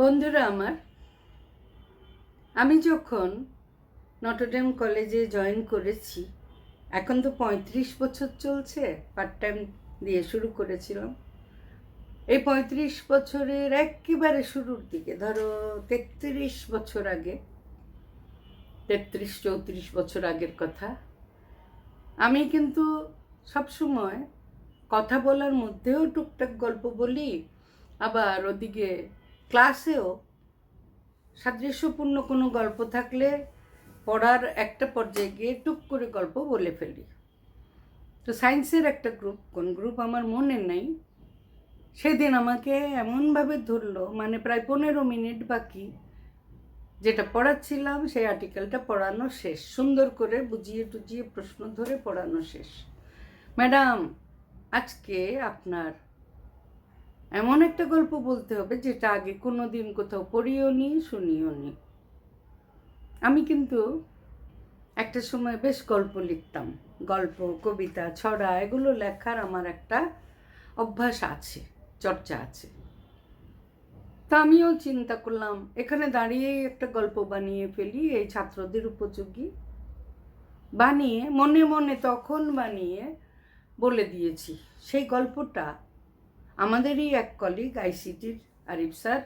বন্ধুরা আমার, আমি যখন নটরডেম কলেজে জয়েন করেছি, এখন তো পঁয়ত্রিশ বছর চলছে পার্ট টাইম দিয়ে শুরু করেছিলাম। এই পঁয়ত্রিশ বছরের একেবারে শুরুর দিকে, ধরো তেত্রিশ বছর আগে, তেত্রিশ চৌত্রিশ বছর আগের কথা, আমি কিন্তু সবসময় কথা বলার মধ্যেও টুকটাক গল্প বলি, আবার ওদিকে ক্লাসেও সাদৃশ্যপূর্ণ কোনো গল্প থাকলে পড়ার একটা পর্যায়ে গিয়ে টুক করে গল্প বলে ফেলি। তো সায়েন্সের একটা গ্রুপ, কোন গ্রুপ আমার মনে নেই, সেদিন আমাকে এমনভাবে ধরলো মানে প্রায় পনেরো মিনিট বাকি, যেটা পড়াচ্ছিলাম, সেই আর্টিকেলটা পড়ানো শেষ, সুন্দর করে বুঝিয়ে টুজিয়ে প্রশ্ন ধরে পড়ানো শেষ। ম্যাডাম, আজকে আপনার এমন একটা গল্প বলতে হবে যেটা আগে কোনো দিন কোথাও পড়িও নি, শুনিও নি। আমি কিন্তু একটা সময় বেশ গল্প লিখতাম। গল্প, কবিতা, ছড়া, এগুলো লেখার আমার একটা অভ্যাস আছে, চর্চা আছে। তা আমিও চিন্তা করলাম, এখানে দাঁড়িয়েই একটা গল্প বানিয়ে ফেলি, এই ছাত্রদের উপযোগী। বানিয়ে, মনে মনে তখন বানিয়ে বলে দিয়েছি, সেই গল্পটা আমাদেরই এক কলিগ আইসিটির আরিফ স্যার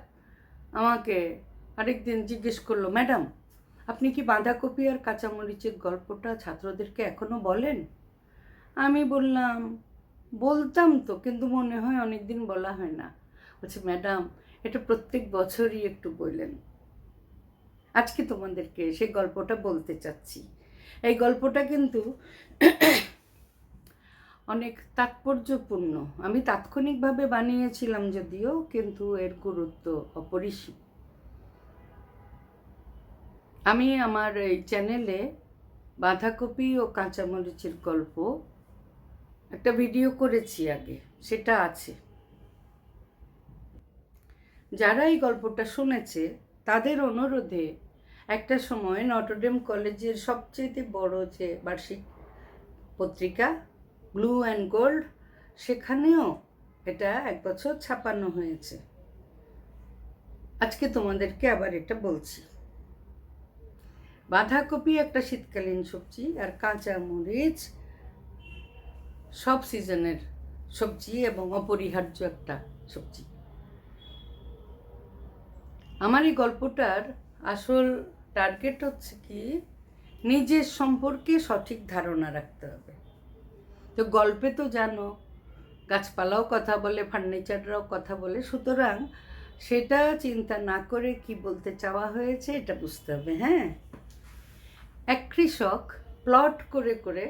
আমাকে আরেকদিন জিজ্ঞেস করল ম্যাডাম আপনি কি বাঁধাকপি আর কাঁচামরিচের গল্পটা ছাত্রদেরকে এখনও বলেন? আমি বললাম, বলতাম তো, কিন্তু মনে হয় অনেক দিন বলা হয় না। বলছে ম্যাডাম এটা প্রত্যেক বছরই একটু বললেন। আজকে তোমাদেরকে সেই গল্পটা বলতে চাচ্ছি। এই গল্পটা কিন্তু অনেক তাৎপর্যপূর্ণ। আমি তাৎক্ষণিকভাবে বানিয়েছিলাম যদিও, কিন্তু এর গুরুত্ব অপরিসীম। আমি আমার এই চ্যানেলে বাঁধাকপি ও কাঁচামরিচের গল্প একটা ভিডিও করেছি আগে, সেটা আছে। যারা এই গল্পটা শুনেছে, তাদের অনুরোধে একটা সময় নটরডেম কলেজের সবচেয়ে বড় যে বার্ষিক পত্রিকা ব্লু অ্যান্ড গোল্ড সেখানেও এটা এক বছর ছাপানো হয়েছে। আজকে তোমাদেরকে আবার এটা বলছি। বাঁধাকপি, একটা শীতকালীন সবজি আর কাঁচা মরিচ, সব সিজনের সবজি এবং অপরিহার্য একটা সবজি। আমার এই গল্পটার আসল টার্গেট হচ্ছে কি, নিজের সম্পর্কে সঠিক ধারণা রাখতে হবে। তো গল্পে তো জানো, গাছপালাও কথা বলে ফার্নিচাররাও কথা বলে। সুতরাং সেটা চিন্তা না করে কি বলতে চাওয়া হয়েছে এটা বুঝতে হবে হ্যাঁ? এক কৃষক প্লট করে করে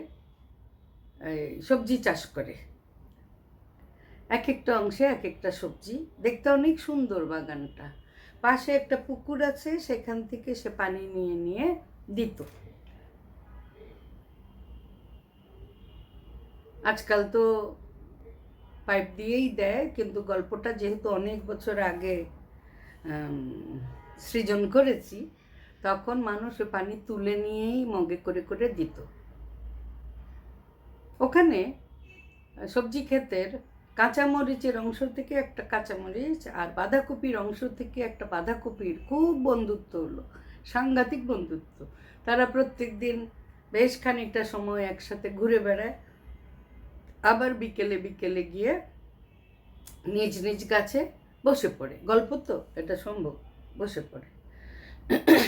সবজি চাষ করে। এক একটা অংশে এক একটা সবজি। দেখতে অনেক সুন্দর বাগানটা। পাশে একটা পুকুর আছে, সেখান থেকে সে পানি নিয়ে নিয়ে দিত। আজকাল তো পাইপ দিয়েই দেয়, কিন্তু গল্পটা যেহেতু অনেক বছর আগে সৃজন করেছি, তখন মানুষ পানি তুলে নিয়েই মগে করে করে দিত। ওখানে সবজি ক্ষেতের কাঁচামরিচের অংশ থেকে একটা কাঁচামরিচ আর বাঁধাকপির অংশ থেকে একটা বাঁধাকপির খুব বন্ধুত্ব হলো, সাংঘাতিক বন্ধুত্ব। তারা প্রত্যেক দিন বেশ খানিকটা সময় একসাথে ঘুরে বেড়ায়। আবার বিকেলে বিকেলে গিয়ে নিজ নিজ গাছে বসে পড়ে। গল্প তো, এটা সম্ভব, বসে পড়ে।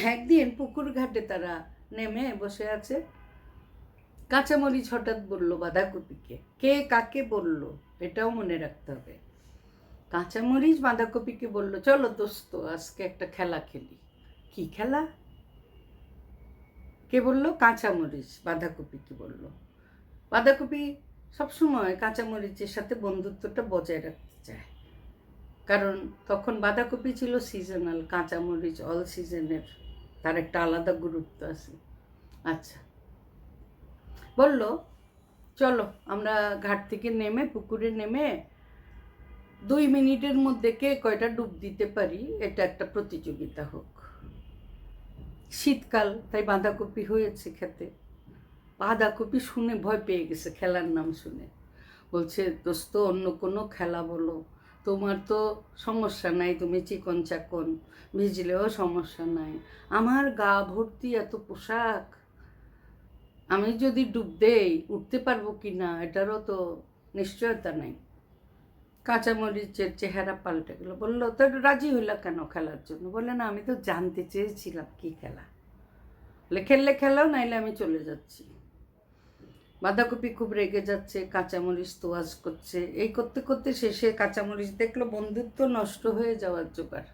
একদিন পুকুর ঘাটে তারা নেমে বসে আছে। কাঁচামরিচ হঠাৎ বলল, বাঁধাকপিকে। কে কাকে? বলল, এটাও মনে রাখতে হবে। কাঁচামরিচ বাঁধাকপিকে বলল, চলো দোস্ত, আজকে একটা খেলা খেলি। কি খেলা? কে বলল, কাঁচামরিচ, বাঁধাকপিকে বলল। বাঁধাকপি সবসময় কাঁচামরিচের সাথে বন্ধুত্বটা বজায় রাখতে চায়। কারণ তখন বাঁধাকপি ছিল সিজনাল কাঁচামরিচ অল সিজনের তার একটা আলাদা গুরুত্ব আছে। আচ্ছা। বলল, চলো, আমরা ঘাট থেকে নেমে, পুকুরে নেমে দুই মিনিটের মধ্যে কে কয়টা ডুব দিতে পারি, এটা একটা প্রতিযোগিতা হোক। শীতকাল, তাই বাঁধাকপি হয়েছে খেতে। বাঁধাকপি শুনে ভয় পেয়ে গেছে, খেলার নাম শুনে। বলছে, দোস্ত, অন্য কোনো খেলা বলো। তোমার তো সমস্যা নাই, তুমি চিকন চাকন। ভিজলেও সমস্যা নাই। আমার গা ভর্তি এত পোশাক। আমি যদি ডুব দেই, উঠতে পারব কি না? এটারও তো নিশ্চয়তা নাই। কাঁচামরিচের চেহারা পাল্টে গেল। বলল, তো রাজি হইলা কেন খেলার জন্য? বললে, না, আমি তো জানতে চেয়েছিলাম কি খেলা। বলে খেললে খেলাও নাইলে আমি চলে যাচ্ছি। বাঁধাকপি খুব রেগে যাচ্ছে, কাঁচামরিচ তোয়াজ করছে। এই করতে করতে শেষে কাঁচামরিচ দেখল বন্ধুত্ব নষ্ট হয়ে যাওয়ার জোগাড়।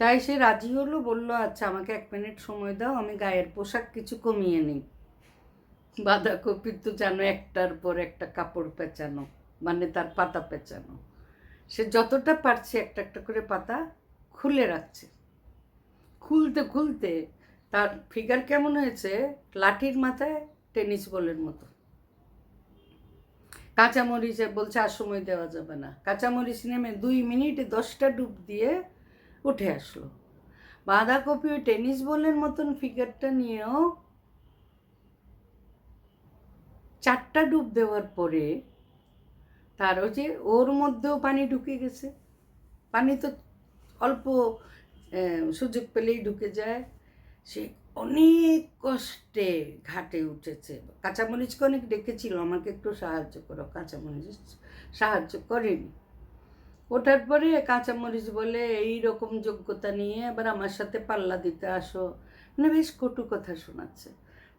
তাই সে রাজি হলো, বলল আচ্ছা আমাকে এক মিনিট সময় দাও, আমি গায়ের পোশাক কিছু কমিয়ে নিই। বাঁধাকপির তো জানো একটার পর একটা কাপড় পেঁচানো মানে তার পাতা পেঁচানো। সে যতটা পারছে একটা একটা করে পাতা খুলে রাখছে। খুলতে খুলতে তার ফিগার কেমন হয়েছে? লাঠির মাথায় টেনিস বলের মতো। কাঁচামরিচে বলছে আর সময় দেওয়া যাবে না। কাঁচামরিচ নেমে দুই মিনিটে দশটা ডুব দিয়ে উঠে আসলো। বাঁধাকপি ওই টেনিস বলের মতন ফিগারটা নিয়েও চারটা ডুব দেওয়ার পরে তার ওই যে ওর মধ্যেও পানি ঢুকে গেছে। পানি তো অল্প সুযোগ পেলেই ঢুকে যায়। সে অনেক কষ্টে ঘাটে উঠেছে। কাঁচামরিচকে অনেক ডেকেছিল, আমাকে একটু সাহায্য করো। কাঁচামরিচ সাহায্য করেনি। ওঠার পরে কাঁচামরিচ বলে, এই রকম যোগ্যতা নিয়ে আবার আমার সাথে পাল্লা দিতে আসো। মানে বেশ কটু কথা শোনাচ্ছে।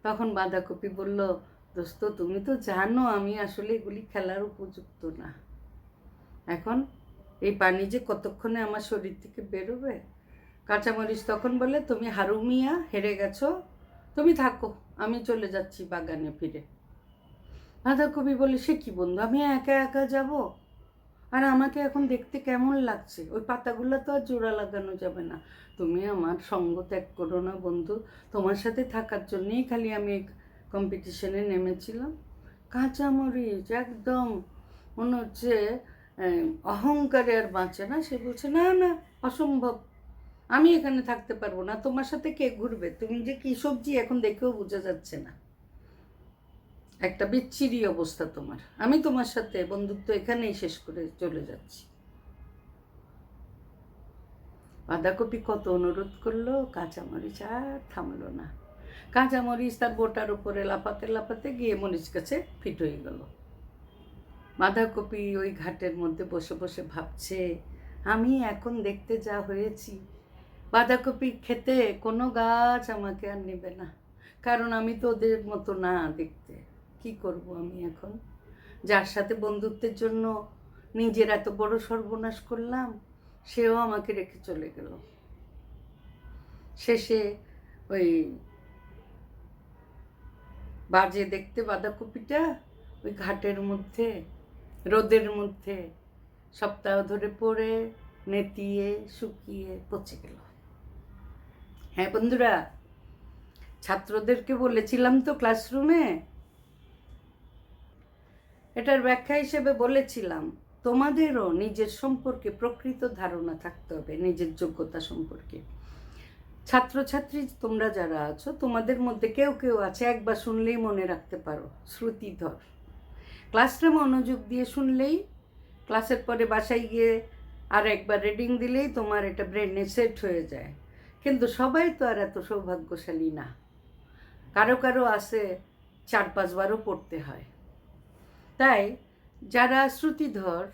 তখন বাঁধাকপি বলল, দোস্ত, তুমি তো জানো আমি আসলে এগুলি খেলার উপযুক্ত না। এখন এই পানি যে কতক্ষণে আমার শরীর থেকে বেরোবে? কাঁচামরিচ তখন বলে, তুমি হারুমিয়া হেরে গেছো, তুমি থাকো, আমি চলে যাচ্ছি বাগানে ফিরে। বাঁধাকপি বলে, সে কি বন্ধু, আমি একা একা যাব? আর আমাকে এখন দেখতে কেমন লাগছে? ওই পাতাগুলো তো আর জোড়া লাগানো যাবে না। তুমি আমার সঙ্গ ত্যাগ করো না বন্ধু, তোমার সাথে থাকার জন্যেই খালি আমি কম্পিটিশনে নেমেছিলাম। কাঁচামরিচ, একদম মনে হচ্ছে অহংকারে আর বাঁচে না। সে বলছে, না না, অসম্ভব। আমি এখানে থাকতে পারব না, তোমার সাথে কে ঘুরবে? তুমি যে কী সবজি এখন দেখেও বোঝা যাচ্ছে না। একটা বিচ্ছিরি অবস্থা তোমার। আমি তোমার সাথে বন্ধুত্ব এখানেই শেষ করে চলে যাচ্ছি। বাঁধাকপি কত অনুরোধ করল, কাঁচামরিচ আর থামলো না। কাঁচামরিচ তার বোটার উপরে লাফাতে লাফাতে গিয়ে মরিচ কাছে ফিট হয়ে গেল। বাঁধাকপি ওই ঘাটের মধ্যে বসে বসে ভাবছে, আমি এখন দেখতে যা হয়েছি বাঁধাকপি খেতে কোনো গাছ আমাকে আর নেবে না। কারণ আমি তো ওদের মতো না দেখতে। কি করব আমি এখন? যার সাথে বন্ধুত্বের জন্য নিজের এত বড় সর্বনাশ করলাম, সেও আমাকে রেখে চলে গেল। শেষে ওই বাজে দেখতে বাঁধাকপিটা ওই ঘাটের মধ্যে, রোদের মধ্যে সপ্তাহ ধরে পড়ে, নেতিয়ে, শুকিয়ে পচে গেল। হ্যাঁ বন্ধুরা, ছাত্রদেরকে বলেছিলাম তো ক্লাসরুমে এটার ব্যাখ্যা হিসেবে বলেছিলাম, তোমাদেরও নিজের সম্পর্কে প্রকৃত ধারণা থাকতে হবে, নিজের যোগ্যতা সম্পর্কে। ছাত্রছাত্রী তোমরা যারা আছো, তোমাদের মধ্যে কেউ কেউ আছে, একবার শুনলেই মনে রাখতে পারো, শ্রুতিধর। ক্লাসটা মনোযোগ দিয়ে শুনলেই ক্লাসের পরে বাসায় গিয়ে আর একবার রিডিং দিলেই তোমার এটা ব্রেনে সেট হয়ে যায়। কিন্তু সবাই তো আর এত সৌভাগ্যশালী না। কারও কারও আছে চার পাঁচবারও পড়তে হয়। তাই যারা শ্রুতিধর,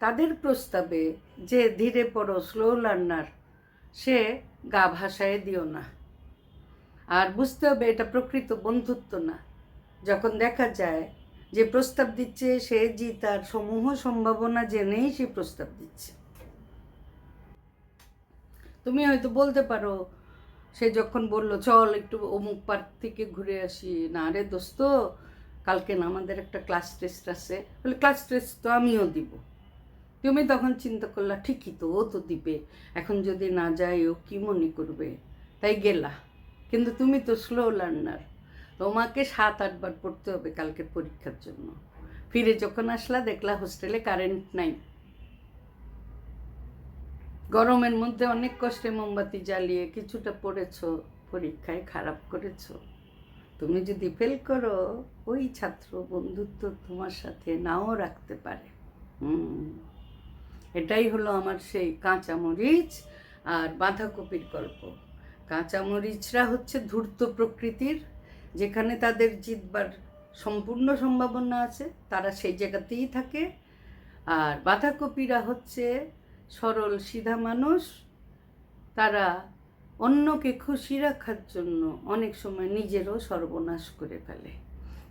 তাদের প্রস্তাবে যে ধীরে পড়ো, স্লো লার্নার, সে গা ভাষায় দিও না। আর বুঝতে হবে এটা প্রকৃত বন্ধুত্ব না। যখন দেখা যায় যে প্রস্তাব দিচ্ছে, সে জি তার সমূহ সম্ভাবনা জেনেই সে প্রস্তাব দিচ্ছে। তুমি হয়তো বলতে পারো, সে যখন বলল, চল একটু অমুক পার্ক থেকে ঘুরে আসি। না রে দোস্ত, কালকে না আমাদের একটা ক্লাস টেস্ট আছে। বলে, ক্লাস টেস্ট তো আমিও দিব। তুমি তখন চিন্তা করলা, ঠিকই তো, ও তো দিবে। এখন যদি না যায়, ও কী মনে করবে? তাই গেলা। কিন্তু তুমি তো স্লো লার্নার তোমাকে সাত আটবার পড়তে হবে কালকের পরীক্ষার জন্য। ফিরে যখন আসলা, দেখলা হোস্টেলে কারেন্ট নাই। গরমের মধ্যে অনেক কষ্টে মোমবাতি জ্বালিয়ে কিছুটা পড়েছো, পরীক্ষায় খারাপ করেছ। তুমি যদি ফেল করো, ওই ছাত্র বন্ধুত্ব তোমার সাথে নাও রাখতে পারে। হুম, এটাই হলো আমার সেই কাঁচামরিচ আর বাঁধাকপির গল্প। কাঁচামরিচরা হচ্ছে ধূর্ত প্রকৃতির, যেখানে তাদের জিতবার সম্পূর্ণ সম্ভাবনা আছে, তারা সেই জায়গাতেই থাকে। আর বাঁধাকপিরা হচ্ছে সরল সিধা মানুষ। তারা অন্যকে খুশি রাখার জন্য অনেক সময় নিজেরও সর্বনাশ করে ফেলে।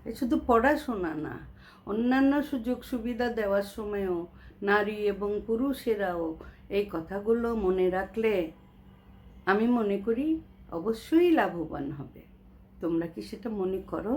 এ শুধু পড়াশোনা না, অন্যান্য সুযোগ সুবিধা দেওয়ার সময়ও নারী এবং পুরুষেরাও এই কথাগুলো মনে রাখলে আমি মনে করি অবশ্যই লাভবান হবে। তোমরা কি সেটা মনে করো?